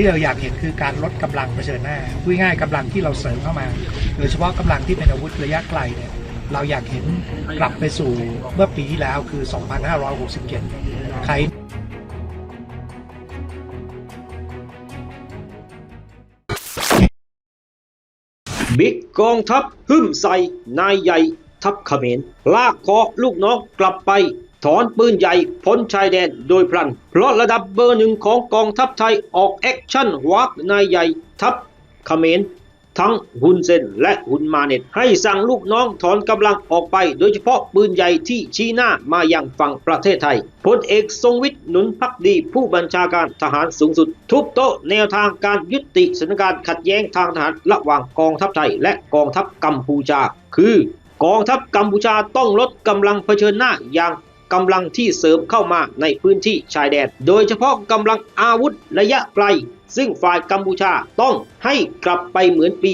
ที่เราอยากเห็นคือการลดกำลังเผชิญหน้าพูดง่ายๆกำลังที่เราเสริมเข้ามา โดยเฉพาะกำลังที่เป็นอาวุธระยะไกลเนี่ยเราอยากเห็นกลับไปสู่เมื่อปีที่แล้วคือ 2567 ใครบิ๊กกองทัพหึ่มใส่นายใหญ่ทัพเขมรลากคอลูกน้องกลับไป ถอนปืนใหญ่พ้นชายแดนโดยพลัน เพราะระดับเบอร์หนึ่งของกองทัพไทยออกแอคชั่นวักนายใหญ่ทัพเขมรทั้งฮุนเซนและฮุนมาเน็ตให้สั่งลูกน้องถอนกำลังออกไป โดยเฉพาะปืนใหญ่ที่ชี้หน้ามาอยังฝั่งประเทศไทยพลเอกทรงวิทย์หนุนพักดีผู้บัญชาการทหารสูงสุด ทุบโต๊ะแนวทางการยุติสถานการณ์ขัดแย้งทางทหารระหว่างกองทัพไทยและกองทัพกัมพูชา คือกองทัพกัมพูชาต้องลดกำลังเผชิญหน้าอย่าง กำลังที่เสริมเข้ามาในพื้นที่ชายแดน โดยเฉพาะกำลังอาวุธระยะไกล ซึ่งฝ่ายกัมพูชาต้องให้กลับไปเหมือนปี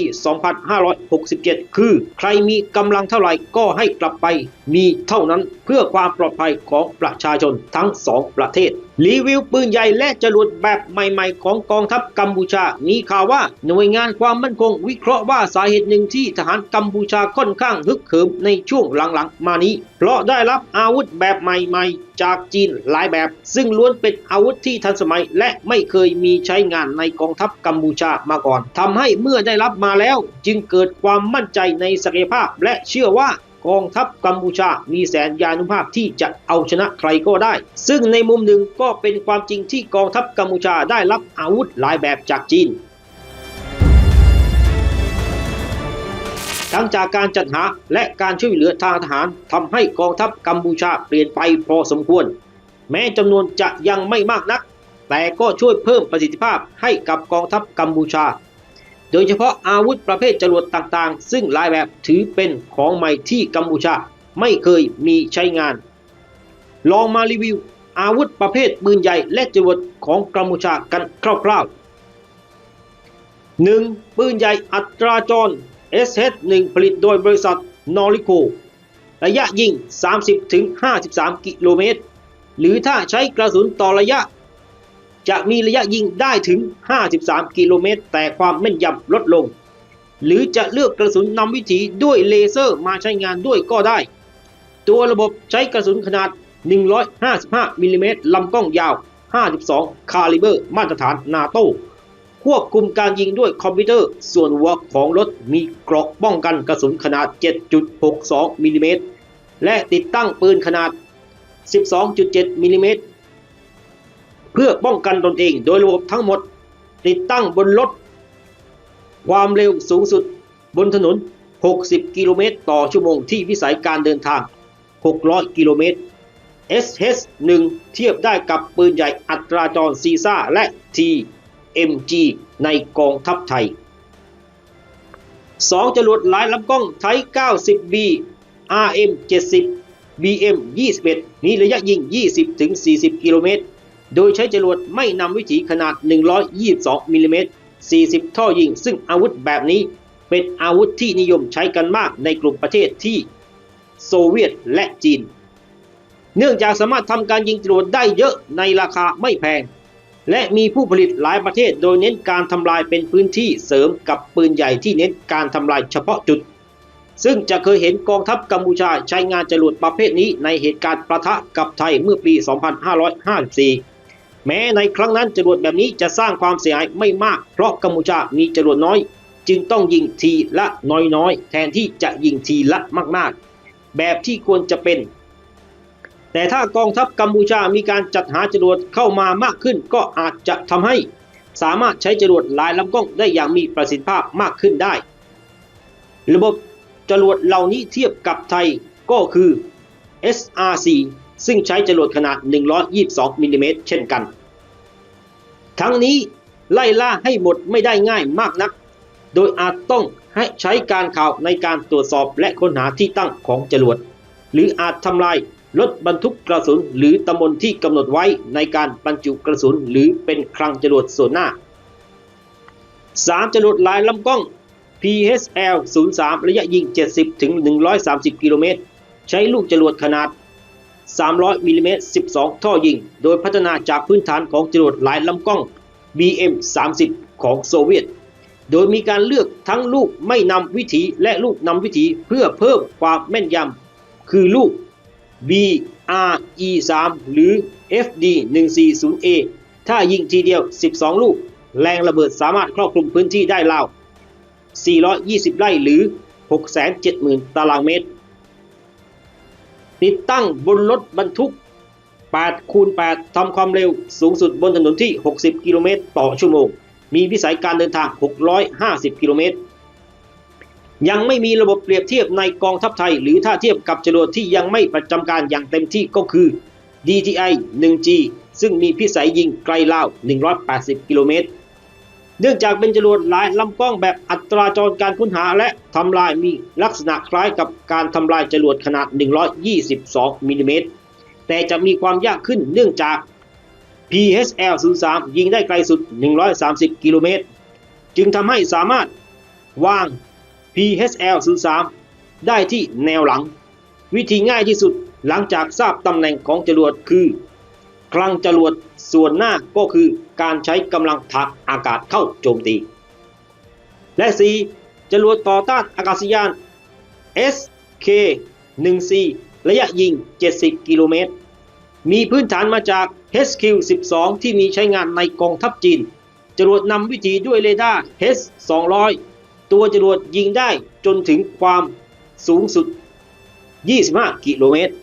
2567 คือใครมีกำลังเท่าไหร่ก็ให้กลับไปมีเท่านั้นเพื่อความปลอดภัยของประชาชนทั้งสองประเทศรีวิวปืนใหญ่และจรวดแบบใหม่ๆ ของกองทัพกัมพูชา มีข่าวว่าหน่วยงานความมั่นคงวิเคราะห์ว่าสาเหตุหนึ่งที่ทหารกัมพูชาค่อนข้างฮึกเหิมในช่วงหลังๆ มานี้ เพราะได้รับอาวุธแบบใหม่ๆ จากจีนหลายแบบ ซึ่งล้วนเป็นอาวุธที่ทันสมัย และไม่เคยมีใช้งานในกองทัพกัมพูชามาก่อนทำให้เมื่อได้รับมาแล้ว จึงเกิดความมั่นใจในศักยภาพ และเชื่อว่ากองทัพกัมพูชา มีแสนยานุภาพที่จะเอาชนะใครก็ได้ ซึ่งในมุมหนึ่งก็เป็นความจริงที่กองทัพกัมพูชาได้รับอาวุธหลายแบบจากจีน ทั้งจากการจัดหาและการช่วยเหลือทางทหารทำให้กองทัพกัมพูชาเปลี่ยนไปพอสมควร แม้จำนวนจะยังไม่มากนัก แต่ก็ช่วยเพิ่มประสิทธิภาพให้กับกองทัพกัมพูชา โดยเฉพาะอาวุธประเภทจรวดต่างๆ ซึ่งหลายแบบถือเป็นของใหม่ที่กัมพูชาไม่เคยมีใช้งาน ลองมารีวิวอาวุธประเภทปืนใหญ่และจรวดของกัมพูชากันคร่าวๆ 1. ปืนใหญ่อัตราจร SH1 ผลิตโดยบริษัทนอริโคระยะยิง 30-53 กิโลเมตร หรือถ้าใช้กระสุนต่อระยะ จะมีระยะยิงได้ถึง 53 กิโลเมตร แต่ความแม่นยำลดลง หรือจะเลือกกระสุนนำวิถีด้วยเลเซอร์มาใช้งานด้วยก็ได้ ตัวระบบใช้กระสุนขนาด 155มิลลิเมตรลำกล้องยาว 52 คาลิเบอร์ มาตรฐานนาโต ควบคุมการยิงด้วยคอมพิวเตอร์ ส่วนหัวของรถมีเกราะป้องกันกระสุนขนาด 7.62มิลลิเมตรและติดตั้งปืนขนาด 12.7มิลลิเมตรเพื่อป้องกันตนเองโดยระบบทั้งหมด ติดตั้งบนรถ ความเร็วสูงสุดบนถนน 60 กิโลเมตรต่อชั่วโมงที่วิสัยการเดินทาง 600 กิโลเมตร SH1 เทียบได้กับปืนใหญ่อัตราจรซีซ่าและ TMG ในกองทัพไทย 2 จรวดหลายลำกล้องไทย 90B RM 70 BM 21 มีระยะยิง 20-40 กิโลเมตร โดยใช้จรวดไม่นำวิถีขนาด 122มิลลิเมตร 40 ท่อยิง ซึ่งอาวุธแบบนี้เป็นอาวุธที่นิยมใช้กันมากในกลุ่มประเทศที่โซเวียตและจีน เนื่องจากสามารถทำการยิงจรวดได้เยอะในราคาไม่แพง และมีผู้ผลิตหลายประเทศโดยเน้นการทำลายเป็นพื้นที่เสริมกับปืนใหญ่ที่เน้นการทำลายเฉพาะจุด ซึ่งจะเคยเห็นกองทัพกัมพูชาใช้งานจรวดประเภทนี้ในเหตุการณ์ประทะกับไทยเมื่อปี 2554 แม้ในครั้งนั้นจรวดแบบนี้จะสร้างความเสียหายไม่มาก เพราะกัมพูชามีจรวดน้อย จึงต้องยิงทีละน้อยๆ แทนที่จะยิงทีละมากๆ แบบที่ควรจะเป็น แต่ถ้ากองทัพกัมพูชามีการจัดหาจรวดเข้ามามากขึ้น ก็อาจจะทำให้สามารถใช้จรวดหลายลำกล้องได้อย่างมีประสิทธิภาพมากขึ้นได้ ระบบจรวดเหล่านี้เทียบกับไทยก็คือ SRC ซึ่งใช้จรวดขนาด 122มิลลิเมตรเช่นกัน ทั้งนี้ไล่ล่าให้หมดไม่ได้ง่ายมากนัก โดยอาจต้องให้ใช้การข่าวในการตรวจสอบและค้นหาที่ตั้งของจรวด หรืออาจทำลาย รถบรรทุกกระสุนหรือตำบลที่กำหนดไว้ในการบรรจุกระสุนหรือเป็นคลังจรวดส่วนหน้า 3. จรวดลายลำกล้อง PHL 03 ระยะยิง 70 ถึง 130 กิโลเมตร ใช้ลูกจรวดขนาด 300มิลลิเมตร 12 ท่อยิง โดยพัฒนาจากพื้นฐานของจรวดลายลำกล้อง BM-30 ของโซเวียต โดยมีการเลือกทั้งลูกไม่นำวิถีและลูกนำวิถีเพื่อเพิ่มความแม่นยำ คือลูก BRE3 หรือ FD140A ถ้ายิงทีเดียว 12 ลูก แรงระเบิดสามารถครอบคลุมพื้นที่ได้ราว 420 ไร่หรือ 670,000 ตารางเมตร ติดตั้งบนรถบรรทุก 8 คูณ 8 ทำความเร็วสูงสุดบนถนนที่ 60 กิโลเมตรต่อชั่วโมง มีวิสัยการเดินทาง 650 กิโลเมตร ยังไม่มีระบบเปรียบเทียบในกองทัพไทย หรือถ้าเทียบกับจรวดที่ยังไม่ประจำการอย่างเต็มที่ก็คือ DTI 1G ซึ่งมีพิสัยยิงไกลราว 180 กิโลเมตร เนื่องจากเป็นจรวดหลายลำกล้องแบบอัตราจรการค้นหาและทำลายมีลักษณะคล้ายกับการทำลายจรวดขนาด 122มิลลิเมตร แต่จะมีความยากขึ้นเนื่องจาก PHL 03ยิงได้ไกลสุด 130 กิโลเมตร จึงทำให้สามารถวาง PHL 03ได้ที่แนวหลัง วิธีง่ายที่สุดหลังจากทราบตำแหน่งของจรวดคือคลังจรวดส่วนหน้าก็คือการใช้กำลังทางอากาศเข้าโจมตี และ 4. จรวดต่อต้านอากาศยาน SK-1C ระยะยิง 70 กิโลเมตร มีพื้นฐานมาจาก HQ-12 ที่มีใช้งานในกองทัพจีน จรวดนำวิถีด้วยเรดาร์ H-200 ตัวจรวดยิงได้จนถึงความสูงสุด 25 กิโลเมตร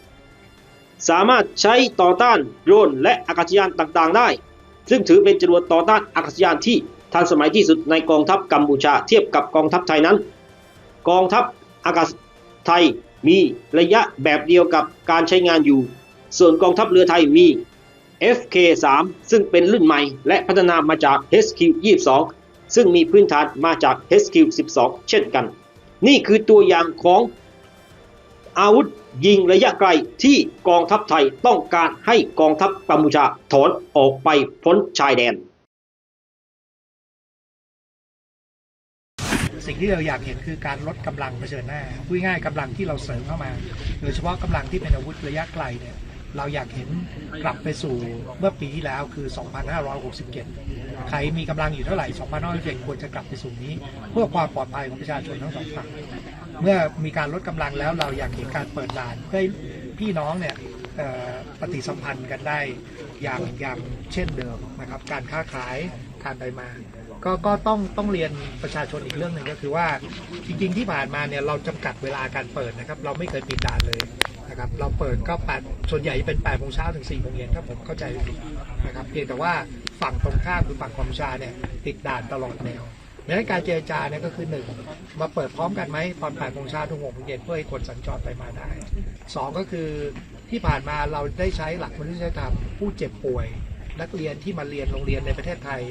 สามารถใช้ต่อต้านโดรนและอากาศยานต่างๆ ได้ ซึ่งถือเป็นจรวดต่อต้านอากาศยานที่ทันสมัยที่สุดในกองทัพกัมพูชาเทียบกับกองทัพไทยนั้น กองทัพอากาศไทยมีระยะแบบเดียวกับการใช้งานอยู่ ส่วนกองทัพเรือไทยมี FK3 ซึ่งเป็นรุ่นใหม่และพัฒนามาจาก HQ22 ซึ่งมีพื้นฐานมาจาก HQ12 เช่นกัน นี่คือตัวอย่างของอาวุธยิงระยะไกลที่กองทัพไทยต้องการให้กองทัพกัมพูชาถอนออกไปพ้นชายแดน สิ่งที่เราอยากเห็นคือการลดกำลังเผชิญหน้าพูดง่ายๆกำลังที่เราเสริมเข้ามา โดยเฉพาะกำลังที่เป็นอาวุธระยะไกลเนี่ย เราอยากเห็นกลับไปสู่เมื่อปีที่แล้วคือ 2567 ใครมีกำลังอยู่เท่าไหร่ 2567 ควรจะกลับไปสู่นี้ เพื่อความปลอดภัยของประชาชนทั้งสองฝั่ง เมื่อมีการลดกำลังแล้วเราอยากเห็นการเปิดด่านเพื่อให้พี่น้องเนี่ยปฏิสัมพันธ์กันได้อย่างอย่างเช่นเดิมนะครับ การค้าขายการไปมา ก็ก็ต้องต้องเรียนประชาชนอีกเรื่องหนึ่งก็คือว่าจริงๆที่ผ่านมาเนี่ยเราจำกัดเวลาการเปิดนะครับ เราไม่เคยปิดด่านเลยนะครับ เราเปิดก็แปดส่วนใหญ่เป็น8ปดโมงเช้าถึง4ี่โมงเย็นถ้าผมเข้าใจผิดนะครับเพียงแต่ว่าฝั่งตรงข้ามคือฝั่งกัมชาเนี่ยติดด่านตลอดแนวดังนั้นการเจรจาเนี่ยก็คือหนึ่งมาเปิดพร้อมกันไหมตอน8ปดโมงเช้าถึงหกโมงเย็นเพื่อให้คนสัญจรไปมาได้สองก็คือที่ผ่านมาเราได้ใช้หลักมนุษยธรรมผู้เจ็บป่วย นักเรียนที่มาเรียนโรงเรียนในประเทศไทย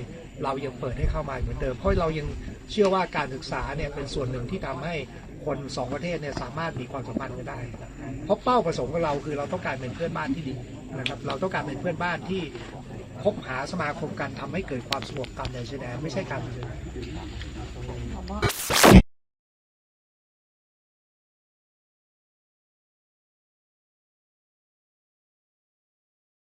เรายังเปิดให้เข้ามาเหมือนเดิม เพราะเรายังเชื่อว่าการศึกษาเนี่ยเป็นส่วนหนึ่งที่ทำให้คนสองประเทศเนี่ยสามารถมีความสัมพันธ์กันได้ เพราะเป้าประสงค์ของเราคือเราต้องการเป็นเพื่อนบ้านที่ดีนะครับ เราต้องการเป็นเพื่อนบ้านที่คบหาสมาคมกันทำให้เกิดความสงบกันในชายแดนไม่ใช่การเมือง